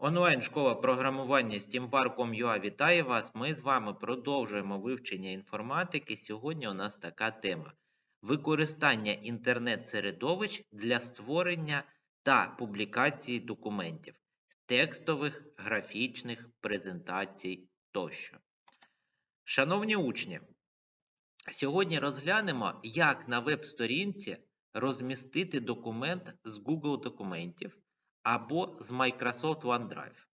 Онлайн-школа програмування SteamVar.com.ua вітає вас. Ми з вами продовжуємо вивчення інформатики. Сьогодні у нас така тема: використання інтернет-середовищ для створення та публікації документів, текстових, графічних, презентацій тощо. Шановні учні, сьогодні розглянемо, як на веб-сторінці розмістити документ з Google документів або з Microsoft OneDrive.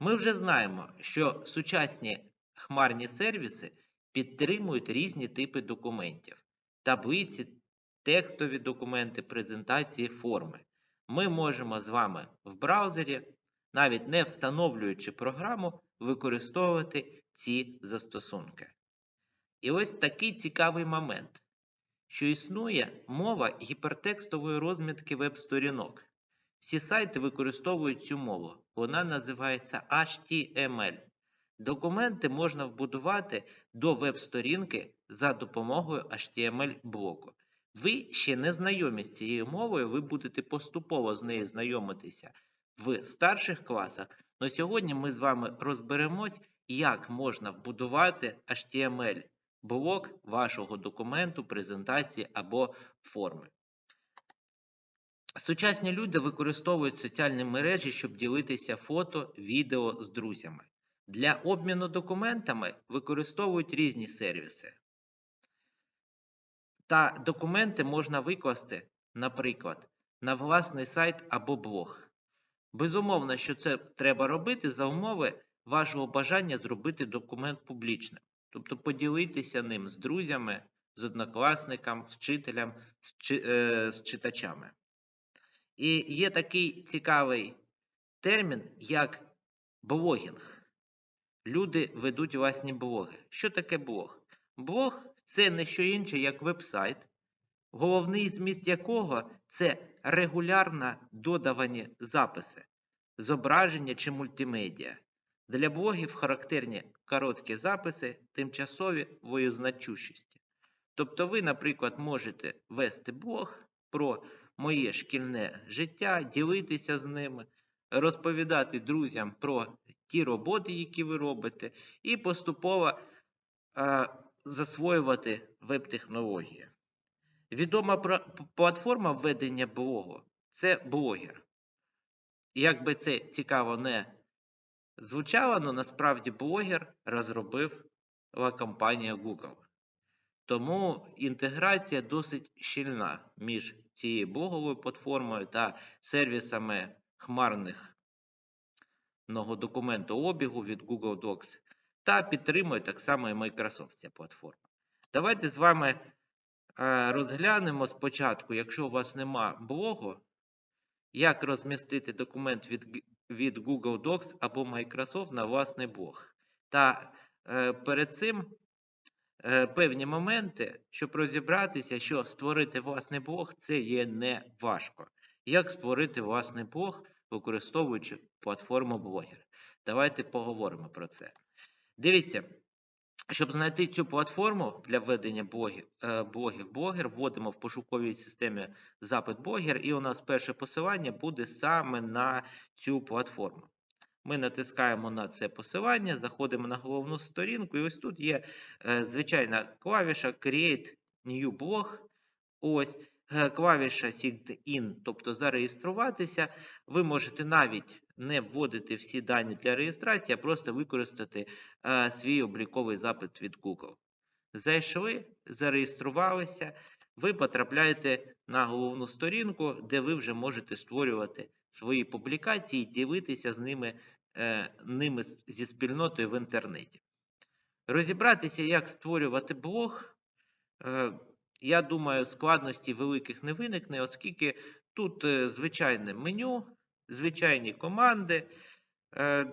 Ми вже знаємо, що сучасні хмарні сервіси підтримують різні типи документів: таблиці, текстові документи, презентації, форми. Ми можемо з вами в браузері, навіть не встановлюючи програму, використовувати ці застосунки. І ось такий цікавий момент, що існує мова гіпертекстової розмітки веб-сторінок. Всі сайти використовують цю мову. Вона називається HTML. Документи можна вбудувати до веб-сторінки за допомогою HTML-блоку. Ви ще не знайомі з цією мовою, ви будете поступово з нею знайомитися в старших класах. Але сьогодні ми з вами розберемось, як можна вбудувати HTML-блок вашого документу, презентації або форми. Сучасні люди використовують соціальні мережі, щоб ділитися фото, відео з друзями. Для обміну документами використовують різні сервіси. Та документи можна викласти, наприклад, на власний сайт або блог. Безумовно, що це треба робити за умови вашого бажання зробити документ публічним, тобто поділитися ним з друзями, з однокласниками, з вчителем, з, е, з читачами. І є такий цікавий термін, як блогінг. Люди ведуть власні блоги. Що таке блог? Блог це не що інше, як веб-сайт, головний зміст якого це регулярно додавані записи, зображення чи мультимедіа. Для блогів характерні короткі записи, тимчасові воєзначущості. Тобто ви, наприклад, можете вести блог про моє шкільне життя, ділитися з ними, розповідати друзям про ті роботи, які ви робите, і поступово е, засвоювати веб-технології. Відома платформа введення блогу це блогер. Як би це цікаво не звучало, але насправді блогер розробив компанія Google. Тому інтеграція досить щільна між цією блоговою платформою та сервісами хмарних документообігу від Google Docs, та підтримує так само і Microsoft ця платформа. Давайте з вами розглянемо спочатку, якщо у вас нема блогу, як розмістити документ від від Google Docs або Microsoft на власний блог. Та е, перед цим е, певні моменти, щоб розібратися, що створити власний блог це є не важко. Як створити власний блог, використовуючи платформу блогер? Давайте поговоримо про це. Дивіться, щоб знайти цю платформу для введення блогів, е, блогів блогер, вводимо в пошуковій системі запит блогер, і у нас перше посилання буде саме на цю платформу. Ми натискаємо на це посилання, заходимо на головну сторінку, і ось тут є е, звичайна клавіша Create New Blog. Ось е, клавіша Sign In, тобто зареєструватися. Ви можете навіть не вводити всі дані для реєстрації, а просто використати е, свій обліковий запит від Google. Зайшли, зареєструвалися, ви потрапляєте на головну сторінку, де ви вже можете створювати свої публікації і ділитися з ними, е, ними зі спільнотою в інтернеті. Розібратися, як створювати блог. Е, я думаю, складності великих не виникне, оскільки тут е, звичайне меню, звичайні команди,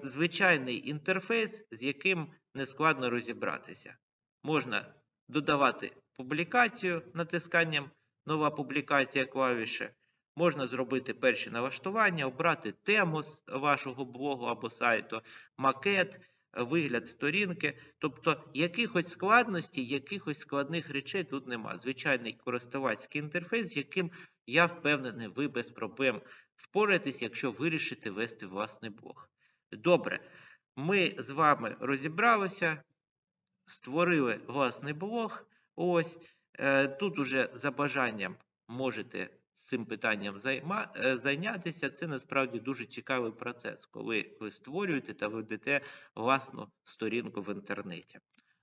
звичайний інтерфейс, з яким нескладно розібратися. Можна додавати публікацію натисканням нова публікація клавіші. Можна зробити перші налаштування, обрати тему з вашого блогу або сайту, макет, вигляд сторінки. Тобто якихось складностей, якихось складних речей тут нема. Звичайний користувацький інтерфейс, з яким я впевнений, ви без проблем впораєтесь, якщо вирішите вести власний блог. Добре, ми з вами розібралися, створили власний блог. Ось е, тут уже за бажанням можете цим питанням займа, е, зайнятися. Це насправді дуже цікавий процес, коли ви створюєте та ведете власну сторінку в інтернеті.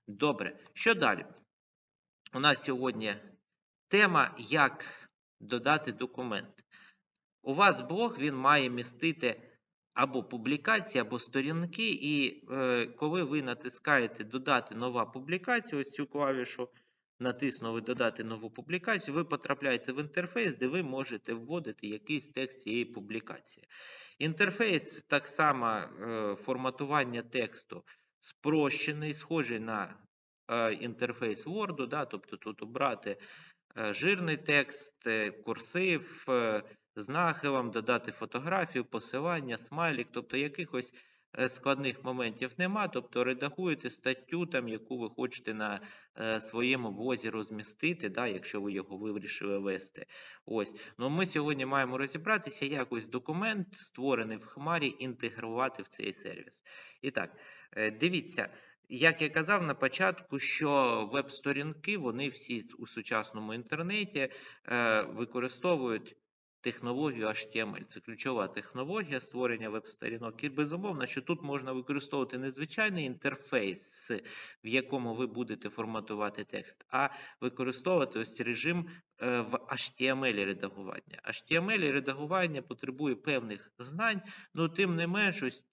Добре, що далі? У нас сьогодні тема, як додати документ. У вас блог він має містити або публікації, або сторінки, і е, коли ви натискаєте Додати нова публікація, ось цю клавішу, натиснули Додати нову публікацію, ви потрапляєте в інтерфейс, де ви можете вводити якийсь текст цієї публікації. Інтерфейс, так само е, форматування тексту спрощений, схожий на е, інтерфейс Word, да, тобто тут обрати е, жирний текст, курсив, з нахилом, додати фотографію, посилання, смайлік, тобто якихось складних моментів нема, тобто редагуєте статтю, там, яку ви хочете на е, своєму блозі розмістити, да, якщо ви його вирішили вести. Ось. Ну, ми сьогодні маємо розібратися, як ось документ, створений в Хмарі, інтегрувати в цей сервіс. І так, е, дивіться. Як я казав на початку, що веб-сторінки, вони всі у сучасному інтернеті е, використовують технологію HTML. Це ключова технологія створення веб-сторінок. І безумовно, що тут можна використовувати не звичайний інтерфейс, в якому ви будете форматувати текст, а використовувати ось режим в HTML редагування. HTML редагування потребує певних знань, Ну, тим не менш, ось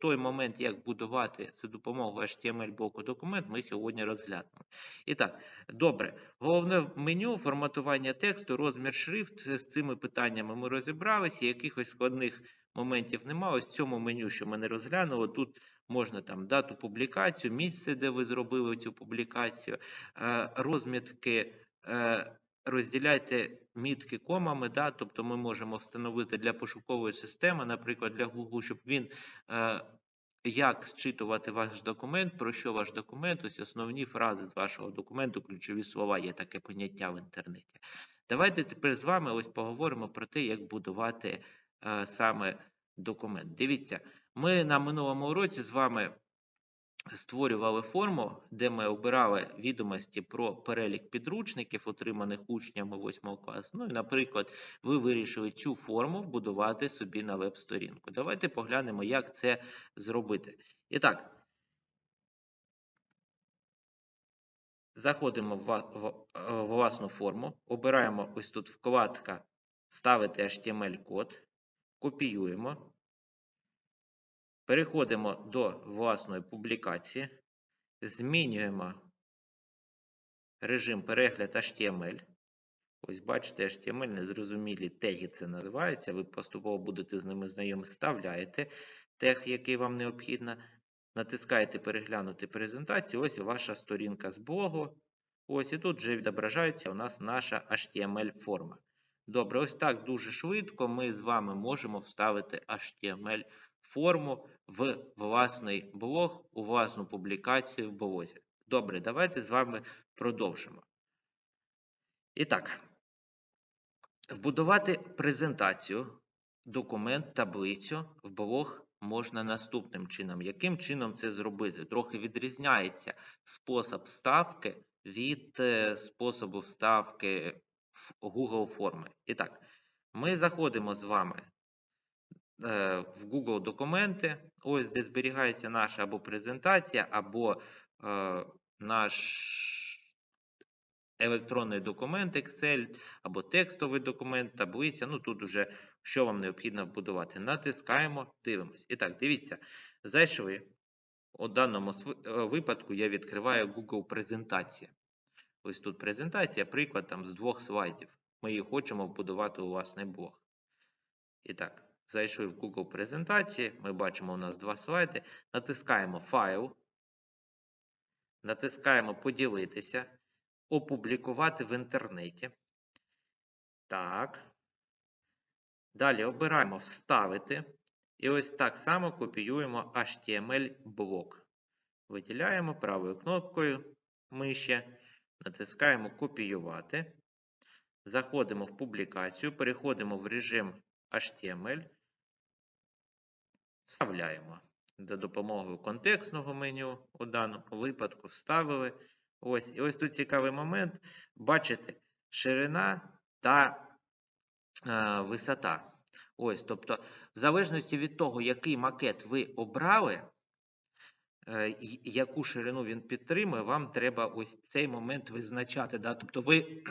той, момент, як будувати за допомогою HTML блоку документ, ми сьогодні розглянемо. І так, добре. Головне меню форматування тексту, розмір шрифт. З цими питаннями ми розібралися. Якихось складних моментів немає. Ось в цьому меню, що ми не розглянули, тут можна там дату публікацію, місце, де ви зробили цю публікацію, е, розмітки. Розділяйте мітки комами, да, тобто ми можемо встановити для пошукової системи, наприклад, для Google, щоб він е, як зчитувати ваш документ, про що ваш документ, ось основні фрази з вашого документу, ключові слова, є таке поняття в інтернеті. Давайте тепер з вами ось поговоримо про те, як будувати е, саме документ. Дивіться, ми на минулому уроці з вами створювали форму, де ми обирали відомості про перелік підручників, отриманих учнями 8 класу. Ну і, наприклад, ви вирішили цю форму вбудувати собі на веб-сторінку. Давайте поглянемо, як це зробити. І так, заходимо в, власну форму, обираємо ось тут вкладка Ставити HTML-код, копіюємо. Переходимо до власної публікації, змінюємо режим перегляд HTML. Ось бачите, HTML, незрозумілі теги це називається. Ви поступово будете з ними знайомі, вставляєте тег, який вам необхідно. Натискаєте переглянути презентацію. Ось ваша сторінка з блогу. Ось і тут вже відображається у нас наша HTML-форма. Добре, ось так дуже швидко ми з вами можемо вставити HTML-форму в власний блог, у власну публікацію в блозі. Добре, давайте з вами продовжимо. І так, вбудувати презентацію, документ, таблицю в блог можна наступним чином. Яким чином це зробити? Трохи відрізняється спосіб вставки від е, способу вставки Google форми. І так, ми заходимо з вами е, в Google документи, ось де зберігається наша або презентація, або е, наш електронний документ Excel, або текстовий документ, таблиця. Ну тут уже що вам необхідно вбудувати. Натискаємо, дивимось. І так, дивіться, зайшли. У даному е, випадку я відкриваю Google презентація. Ось тут презентація, приклад там з двох слайдів. Ми її хочемо вбудувати у власний блог. І так, зайшли в Google презентації. Ми бачимо у нас два слайди. Натискаємо файл. Натискаємо поділитися, опублікувати в інтернеті. Так. Далі обираємо вставити. І ось так само копіюємо HTML-блок. Виділяємо правою кнопкою миші, натискаємо копіювати. Заходимо в публікацію, переходимо в режим HTML вставляємо за допомогою контекстного меню у даному випадку вставили. Ось, і ось тут цікавий момент. Бачите, ширина та е, висота. Ось, тобто, в залежності від того, який макет ви обрали, яку ширину він підтримує, вам треба ось цей момент визначати. Да? Тобто ви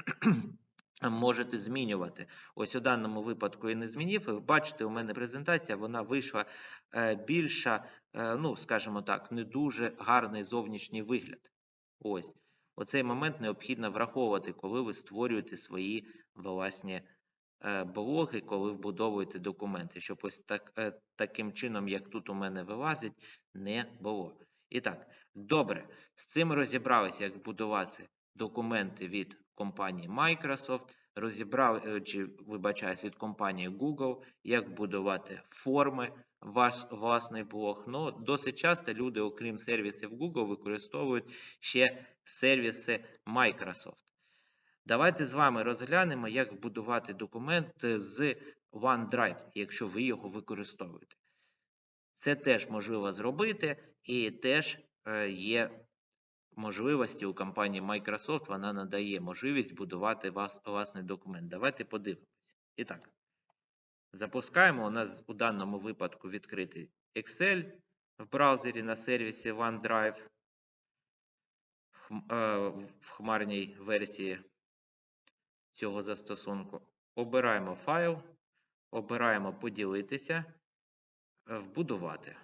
можете змінювати. Ось у даному випадку я не змінив. Ви бачите, у мене презентація вона вийшла е, більша, е, ну, скажімо так, не дуже гарний зовнішній вигляд. Ось. Оцей момент необхідно враховувати, коли ви створюєте свої власні е, блоги, коли вбудовуєте документи, щоб ось так, е, таким чином, як тут у мене вилазить, не було. І так, добре, з цим розібралися, як будувати документи від компанії Microsoft, розібрали, е, чи вибачаюсь, від компанії Google, як будувати форми, ваш власний блог. Ну, досить часто люди, окрім сервісів Google, використовують ще сервіси Microsoft. Давайте з вами розглянемо, як вбудувати документ з OneDrive, якщо ви його використовуєте. Це теж можливо зробити, і теж е, є можливості у компанії Microsoft, вона надає можливість будувати власний документ. Давайте подивимося. І так, запускаємо. У нас у даному випадку відкритий Excel в браузері на сервісі OneDrive в е, в хмарній версії цього застосунку. Обираємо файл, обираємо поділитися, е, вбудувати.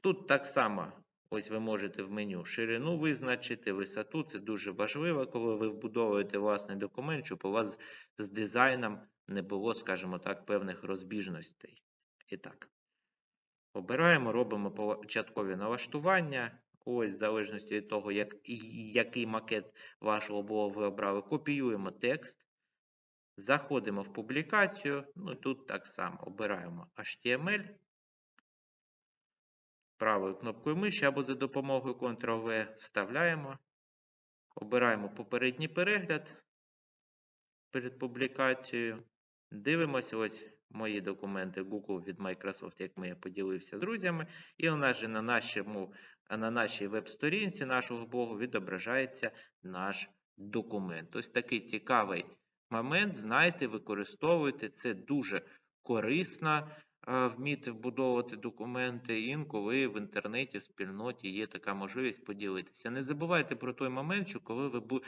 Тут так само, ось ви можете в меню ширину визначити, висоту. Це дуже важливо, коли ви вбудовуєте власний документ, щоб у вас з дизайном не було, скажімо так, певних розбіжностей. І так, обираємо, робимо початкові налаштування. Ось, в залежності від того, як, який макет вашого блогу ви обрали, копіюємо текст, заходимо в публікацію. Ну, тут так само обираємо HTML правою кнопкою миші або за допомогою Ctrl-V вставляємо, обираємо попередній перегляд перед публікацією. Дивимося ось мої документи Google від Microsoft, як ми я поділився з друзями. І у нас же на, нашому, на нашій веб-сторінці нашого блогу відображається наш документ. Ось такий цікавий момент. Знайте, використовуйте. Це дуже корисно е, вміти вбудовувати документи. Інколи в інтернеті, в спільноті є така можливість поділитися. Не забувайте про той момент, що коли ви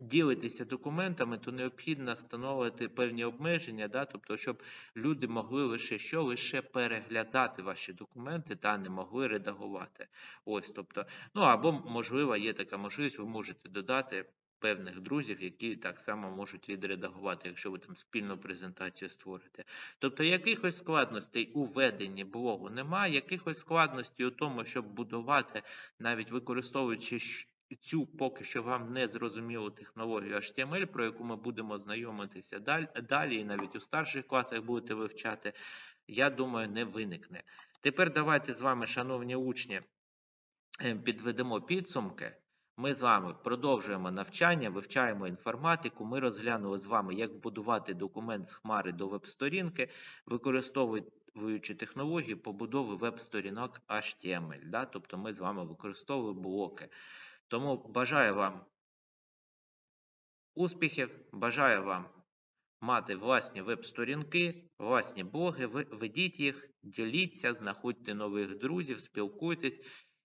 е, документами, то необхідно встановити певні обмеження, да? тобто, щоб люди могли лише що, лише переглядати ваші документи та не могли редагувати. Ось, тобто, ну або можливо, є така можливість, ви можете додати. Певних друзів, які так само можуть відредагувати, якщо ви там спільну презентацію створите. Тобто якихось складностей у веденні блогу немає, якихось складностей у тому, щоб будувати, навіть використовуючи цю поки що вам не зрозумілу технологію HTML, про яку ми будемо знайомитися далі, і навіть у старших класах будете вивчати, я думаю, не виникне. Тепер давайте з вами, шановні учні, е, підведемо підсумки. Ми з вами продовжуємо навчання, вивчаємо інформатику. Ми розглянули з вами, як вбудувати документ з хмари до веб-сторінки, використовуючи технологію побудови веб-сторінок HTML. Да? Тобто ми з вами використовуємо блоки. Тому бажаю вам успіхів, бажаю вам мати власні веб-сторінки, власні блоги, ведіть їх, діліться, знаходьте нових друзів, спілкуйтесь,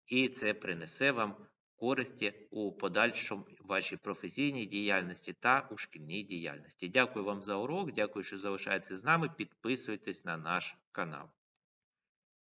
і це принесе вам користі у подальшому вашій професійній діяльності та у шкільній діяльності. Дякую вам за урок, дякую, що залишаєтеся з нами. Підписуйтесь на наш канал.